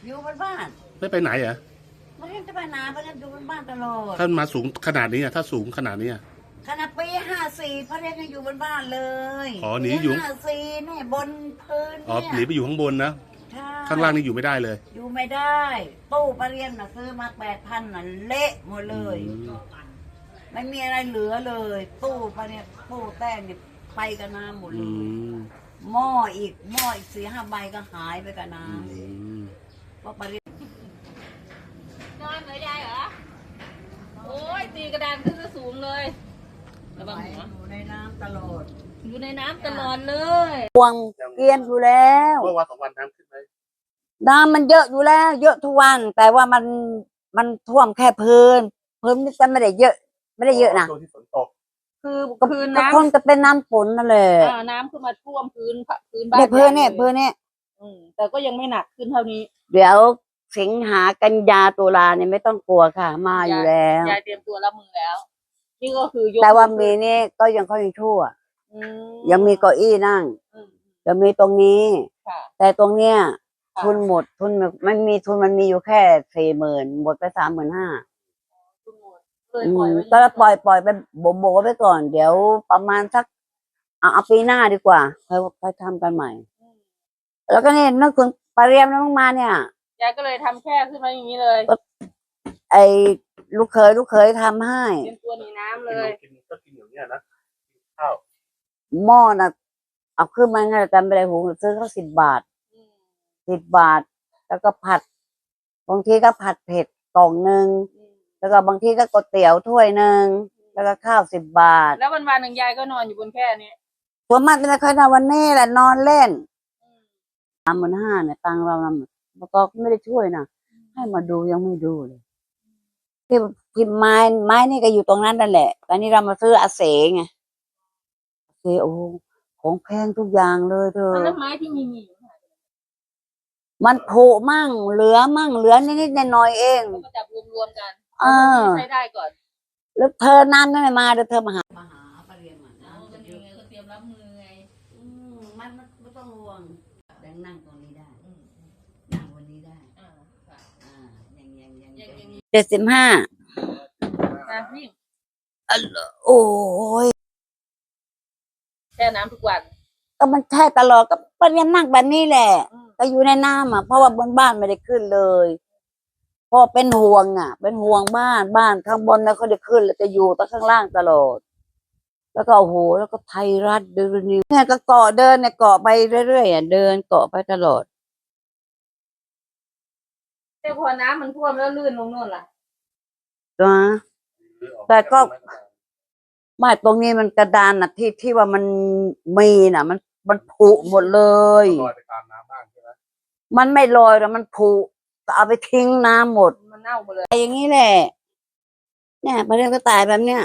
อกอยู่บนบ้านไม่ไปไหนเหรอไม่ได้จะไปไหนไปนั่นอยู่บนบ้านตลอดถ้ามาสูงขนาดนี้อะถ้าสูงขนาดนี้อะ ขณะปีห้าสี่พระเรียนยังอยู่บนบ้านเลยอ๋อหนีอยู่ ห้าสี่เนี่ยบนพื้นอ๋อเนี่ยหนีไปอยู่ข้างบนนะใช่ข้างล่างนี่อยู่ไม่ได้เลย อยู่ไม่ได้ ตู้ปรเรียนน่ะซื้อมาแปดพันน่ะเละหมดเลยอืมไม่มีอะไรเหลือเลย ตู้ปรเรียนตู้แต้งนี่ไปกับน้ำหมดเลอืยมหม้ออีกหม้ออีกสี่ห้าใบก็หายไปกับน้อืมำเพราะปรเรียนนอนเหรอยายเหรอ โอ้ยตีกระดานขึ้นสูงเลย ระวังหัวอยู่ในน้ำตลอด อยู่ในน้ำตลอดเลยวงเกรียนอยู่แล้ว เมื่อวันสองวันน้ำขึ้นไหมน้ำมันเยอะอยู่แล้ว เยอะทุกวัน แต่ว่ามันมันท่วมแค่พื้นพื้นนี่จะไม่ได้เยอะ ไม่ได้เยอะนะช่วงที่ฝนตก คือก็พื้นก็น้คงจะเป็นน้ำฝนนั่นแหละำอ่าน้ำขึ้นมาท่วมพื้นพื้นบ้านเนี่ยพื้นเนี่ยลพื้นเนี่ย อืมแต่ก็ยังไม่หนักขึ้นเท่านี้ เดี๋ยวสิงหากันยาตุลาเนี่ยไม่ต้องกลัวค่ะ มาอยู่แล้ว ยายเตรียมตัวรับมือแล้ว นี่ก็คือยกแต่ว่ามีนี่ก็ยังค่อยชั่ว อืยังมีเก้าอี้นั่ง อืมยังมีตรงนี้ ค่ะ แต่ตรงเนี้ยค่ะ ทุนหมดทุนมันมีทุนมันมีอยู่แค่สี่หมื่นหมดไปสามหมื่นห้าคุณหมดเลยปล่อยไว้ก็ปล่อยปล่อยไปโบโบๆไปก่อน เดี๋ยวประมาณสักเอาเอาปีหน้าดีกว่าค่อยค่อยทำกันใหม่อืม แล้วก็เนี่ยนักคุณปาเรียมน้องมาเนี่ย ยายก็เลยทำแค่ขึ้นมาอย่างนี้เลยไอ้ลูกเคยลูกเคยทำให้เตรียมตัวหนีน้ำเลยกินก็กินอย่างเนี้ยนะกินข้าวหม้อน่ะ เอาขึ้นมาไงจำไม่ได้หูซื้อเขาสิบบาทอืมสิบบาท แล้วก็ผัดบางทีก็ผัดเผ็ดกล่องหนึ่งอืมแล้วก็บางทีก็ก๋วยเตี๋ยวถ้วยหนึ่งแล้วก็ข้าวสิบบาทแล้ววันวันๆหนึ่งยายก็นอนอยู่บนแค่นี้ ส่วนมากจะค่อยนอนวันนี้แหละนอนเล่นอืมสามหมื่นห้าเนี่ยตังค์เรานำประกอบไม่ได้ช่วยนะให้มาดูยังไม่ดูเลยที่ที่ไม้ไม้นี่ก็อยู่ตรงนั้นนั่นแหละตอนนี้เรามาซื้ออาเสไงอาเสโอ้ของแพงทุกอย่างเลยเธอแล้วไม้ที่มีมีอยู่มันผุมั่ง เหลือมั่งเหลือนิดๆหน่อยๆเองก็มาจับรวมๆกันเออใช้ได้ก่อน แล้วเธอนั่นไม่มาเดี๋ยวเธอมาหามาหาปรเรียนมา เอาก็นี่ไงก็เตรียมรับมือไง อืมมันมันไม่ต้องห่วงแบงนั่งตรงนี้ได้ อืม นั่งวันนี้ได้ อ่าค่ะ อ่ายังยังยัง ยังยังเจ็ดสิบห้านะนี่โอ้ยแช่น้ำทุกวันก็มันแช่ตลอดก็ปรเรียนนั่งแบบนี้แหละ อืมก็อยู่ในน้ำอะเพราะว่าบนบ้านไม่ได้ขึ้นเลยเพราะเป็นห่วงอะ เป็นห่วงบ้านบ้านข้างบนแล้วเขาได้ขึ้นแล้วจะอยู่แต่ข้างล่างตลอด แล้วก็โอ้โหแล้วก็ไทยรัฐเดินนิ้วเนี่ยก็เกาะเดินเนี่ยเกาะไปเรื่อยๆอะเดินเกาะไปตลอด แต่พอน้ำมันท่วมแล้วลื่นลงโน่นล่ะ นะแต่ก็ ไม่ตรงนี้มันกระดานน่ะที่ที่ว่ามันมีน่ะมันมันผุหมดเลย ลอยไปตามน้ำบ้างใช่ไหมมันไม่ลอยแล้วมันผุก็เอาไปทิ้งน้ำหมดมันเน่าหมดเลย ไอ้อย่างนี้แหละ เนี่ยประเด็นก็ตายแบบเนี้ย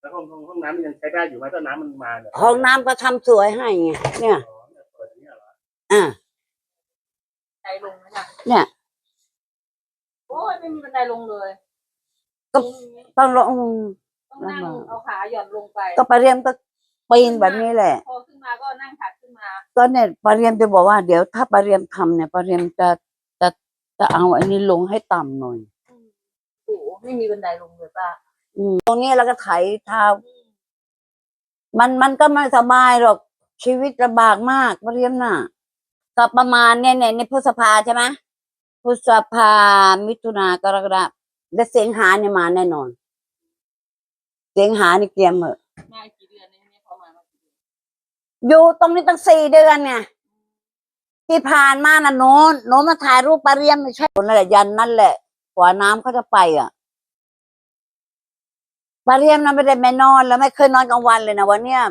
แล้วห้องห้องห้องน้ำมันยังใช้ได้อยู่ไหมถ้าน้ำมันมาเนี่ยห้องน้ำก็ทำสวยให้ไงเนี่ย อ๋อเนี่ยเปิดอย่างเงี้ยเหรออะ ใจลงนะจ๊ะเนี่ยโอ้ย ไม่มีบันไดลงเลยก็ ต้องลง ต้องนั่งเอาขาหย่อนลงไปก็ไปเรียนก็ปีนแบบนี้แหละ พอขึ้นมาก็นั่งถัดขึ้นมาก็เนี่ยปาเรียมจะบอกว่าเดี๋ยวถ้าปาเรียมทำเนี่ยปาเรียมจะจะจะเอาอันนี้ลงให้ต่ำหน่อย โอ้โหไม่มีบันไดลงเลยป้าอืมตรงนี้แล้วก็ไถเท้า มันมันก็ไม่สบายหรอกชีวิตลำบากมากปาเรียมน่ะก็ประมาณเนี่ยเนี่ยในพฤษภาใช่ไหม พฤษภามิถุนากรกฎาและเสียงหาเนี่ยมาแน่นอน เสียงหานี่เตรียมเหอะมากี่เดือนนี่ไม่พอมามากี่เดือนอยู่ตรงนี้ตั้งสี่เดือนเนี่ยที่ผ่านมาน่ะโน้นโน้นมาถ่ายรูปปลาเรียมไม่ใช่คนนั่นแหละยันนั่นแหละกว่าน้ำเขาจะไปอะปลาเรียมนั้นไม่ได้ไม่นอนแล้วไม่เคยนอนกลางวันเลยนะวันเนี้ย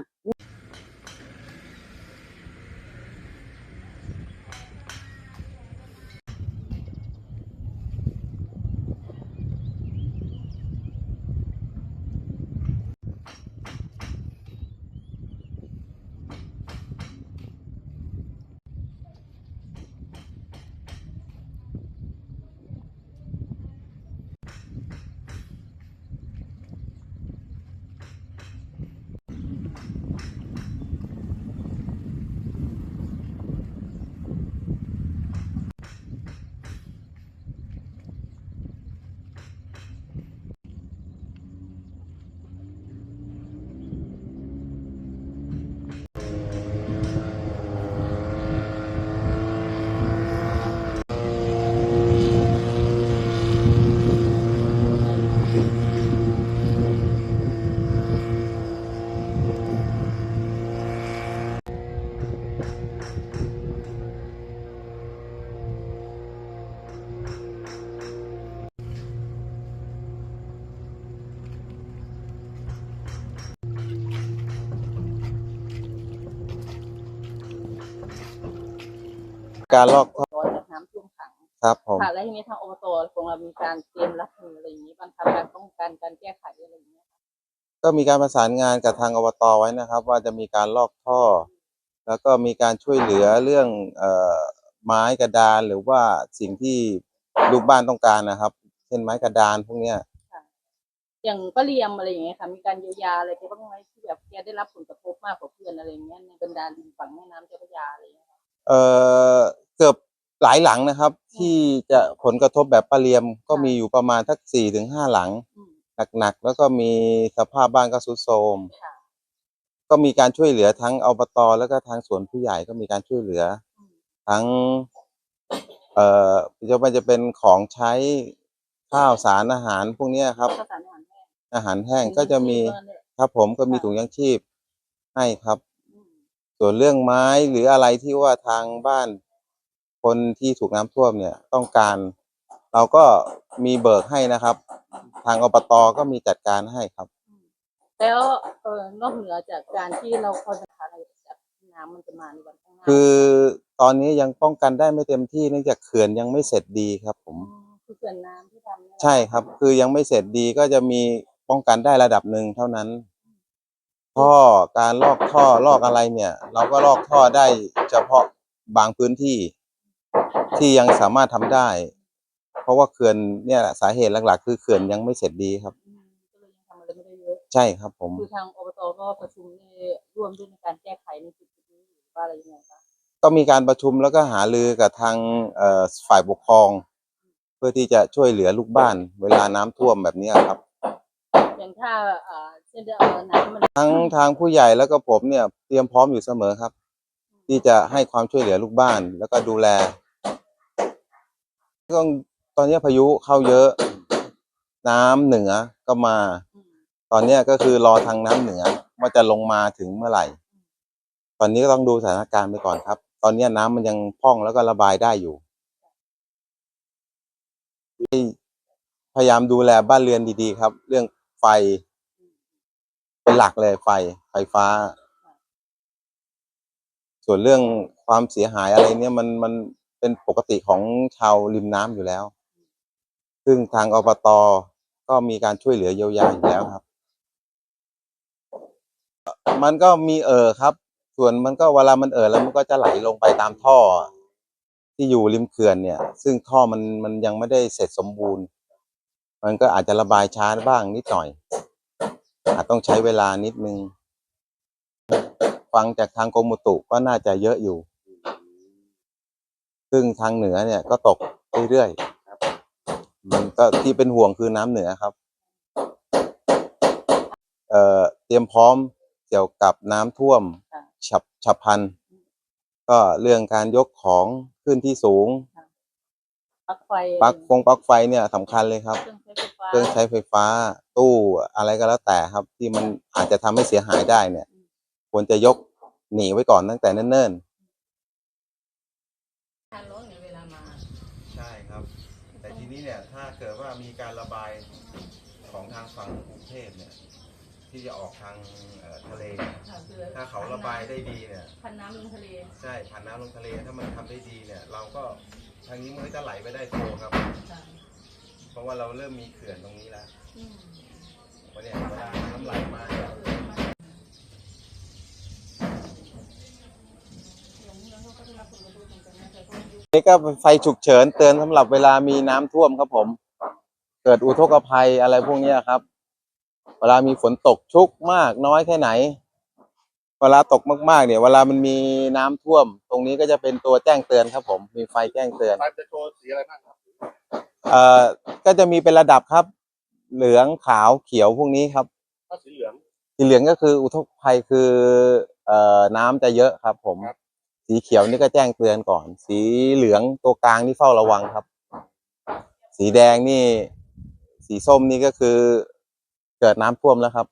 การลอกท่อตอนจากน้ำท่วมขังครับผมค่ะแล้วทีนี้ทางอบตของเรามีการเตรียมรับมืออะไรอย่างนี้บันทำการป้องกันการแก้ไขอะไรอย่างเงี้ยก็มีการประสานงานกับทางอบตไว้นะครับ ว่าจะมีการลอกท่อ แล้วก็มีการช่วยเหลือเรื่องเอ่อไม้กระดานหรือว่าสิ่งที่ลูกบ้านต้องการนะครับ เช่นไม้กระดานพวกเนี้ย อย่างป้าเรียมอะไรอย่างเงี้ยค่ะมีการเยียวยาอะไรแกบ้างไหมที่แบบแกได้รับผลกระทบมากกว่าเพื่อนอะไรอย่างเงี้ยในบรรดาริมฝั่งแม่น้ำเจ้าพระยาอะไรอย่างเงี้ยค่ะ เอ่อเกือบ หลายหลังนะครับ ที่จะผลกระทบแบบปลาเรียมก็มีอยู่ประมาณทักสี่ถึงห้าหลังอืมหนักๆแล้วก็มีสภาพบ้านก็ทรุดโทรมค่ะก็มีการช่วยเหลือทั้งอบตแล้วก็ทางสวนผู้ใหญ่ก็มีการช่วยเหลืออืมทั้ง เอ่อจะไม่จะเป็นของใช้ข้าวสารอาหารพวกเนี้ยครับข้าวสารอาหารแห้งอาหารแห้งก็จะมีถุงยังชีพเนี่ยครับผมก็มีค่ะถุงยังชีพให้ครับอืมส่วนเรื่องไม้หรืออะไรที่ว่าทางบ้าน คนที่ถูกน้ำท่วมเนี่ยต้องการ เราก็มีเบิกให้นะครับ ทางอบตก็มีจัดการให้ครับ แล้วเออนอกเหนือจากการที่เราพอจะหาอะไรจากน้ำมันจะมาในวันข้างหน้าคือตอนนี้ยังป้องกันได้ไม่เต็มที่เนื่องจากเขื่อนยังไม่เสร็จดีครับผมมคือเขื่อนน้ำที่ทำเนี่ยใช่ครับ คือยังไม่เสร็จดีก็จะมีป้องกันได้ระดับหนึ่งเท่านั้นท่อการลอกท่อลอกอะไรเนี่ย เราก็ลอกท่อได้เฉพาะบางพื้นที่ ที่ยังสามารถทำได้ เพราะว่าเขื่อนเนี่ยสาเหตุหลักๆ คือเขื่อนยังไม่เสร็จดีครับอืมก็เลยยังทำอะไรไม่ได้เยอะใช่ครับผมคือทางอบตก็ประชุมในร่วมด้วยในการแก้ไขในจุดนี้หรือว่าอะไรยังไงคะก็มีการประชุมแล้วก็หารือกับทางเอ่อฝ่ายปกครอง เพื่อที่จะช่วยเหลือลูกบ้าน เวลาน้ำท่วมแบบเนี้ยครับอย่างถ้าอ่าเช่นเดียวเอาน้ำมันทั้งทางผู้ใหญ่แล้วก็ผมเนี่ยเตรียมพร้อมอยู่เสมอครับ ที่จะให้ความช่วยเหลือลูกบ้านแล้วก็ดูแล ต้องตอนนี้พายุเข้าเยอะ น้ำเหนือก็มา ตอนเนี้ยก็คือรอทางน้ำเหนือว่าจะลงมาถึงเมื่อไหร่ ตอนนี้ก็ต้องดูสถานการณ์ไปก่อนครับ ตอนเนี้ยน้ำมันยังพร่องแล้วก็ระบายได้อยู่ให้พยายามดูแลบ้านเรือนดีๆ ครับ เรื่องไฟ เป็นหลักเลยไฟไฟฟ้า ส่วนเรื่องความเสียหายอะไรเนี่ยมันมัน เป็นปกติของชาวริมน้ำอยู่แล้ว ซึ่งทางอบตก็มีการช่วยเหลือเยียวยาอยู่แล้วครับ มันก็มีเอ่อครับ ส่วนมันก็เวลามันเอ่อแล้วมันก็จะไหลลงไปตามท่อ ที่อยู่ริมเขื่อนเนี่ย ซึ่งท่อมันมันยังไม่ได้เสร็จสมบูรณ์ มันก็อาจจะระบายช้าบ้างนิดหน่อย อาจต้องใช้เวลานิดนึงฟฟังจากทางกรมอุตุก็น่าจะเยอะอยู่ ซึ่งทางเหนือเนี่ยก็ตกเรื่อยๆมันก็ที่เป็นห่วงคือน้ำเหนือครับ เอ่อเตรียมพร้อมเกี่ยวกับน้ำท่วมค่ะ ฉับฉับพลัน ก็เรื่องการยกของขึ้นที่สูงปลั๊กไฟปลั๊กฟงปลั๊กไฟเนี่ยสำคัญเลยครับ เครื่องใช้ไฟฟ้าเครื่องใช้ไฟฟ้าตู้อะไรก็แล้วแต่ครับ ที่มันอาจจะทำให้เสียหายได้เนี่ย ควรจะยกหนีไว้ก่อนตั้งแต่เนิ่น การร้อนในเวลามา ๆ ใช่ครับ แต่ทีนี้เนี่ยถ้าเกิดว่ามีการระบายของทางฝั่งกรุงเทพเนี่ย ที่จะออกทางเอ่อทะเลเนี่ยถ้าเขาระบายได้ดีเนี่ย พันน้ำลงทะเลใช่ผ่านน้ำลงทะเลถ้ามันทำได้ดีเนี่ย เราก็ทางนี้มันก็จะไหลไปได้โฟครับ ค่ะเพราะว่าเราเริ่มมีเขื่อนตรงนี้แล้วอืมเพราะเนี่ยเวลาน้ำไหลมาเนี่ยอย่างนี้เราก็ได้รับผลกระทบเหมือนกันนะแต่ก็ยุคนี่ก็เป็นไฟฉุกเฉินเตือนสำหรับเวลามีน้ำท่วมครับผม เกิดอุทกภัยอะไรพวกเนี้ยครับ เวลามีฝนตกชุกมากน้อยแค่ไหน เวลาตกมากๆ เนี่ย เวลามันมีน้ำท่วม ตรงนี้ก็จะเป็นตัวแจ้งเตือนครับ ผม มีไฟแจ้งเตือนไฟจะโชว์สีอะไรบ้างครับเอ่อก็จะมีเป็นระดับครับ เหลืองขาวเขียวพวกนี้ครับถ้าสีเหลืองสีเหลืองก็คืออุทกภัยคือ เอ่อน้ำจะเยอะครับ ผมครับสีเขียวนี่ก็แจ้งเตือนก่อน สีเหลืองตัวกลางนี่เฝ้าระวังครับ สีแดงนี่ สีส้มนี่ก็คือเกิดน้ำท่วมแล้วครับ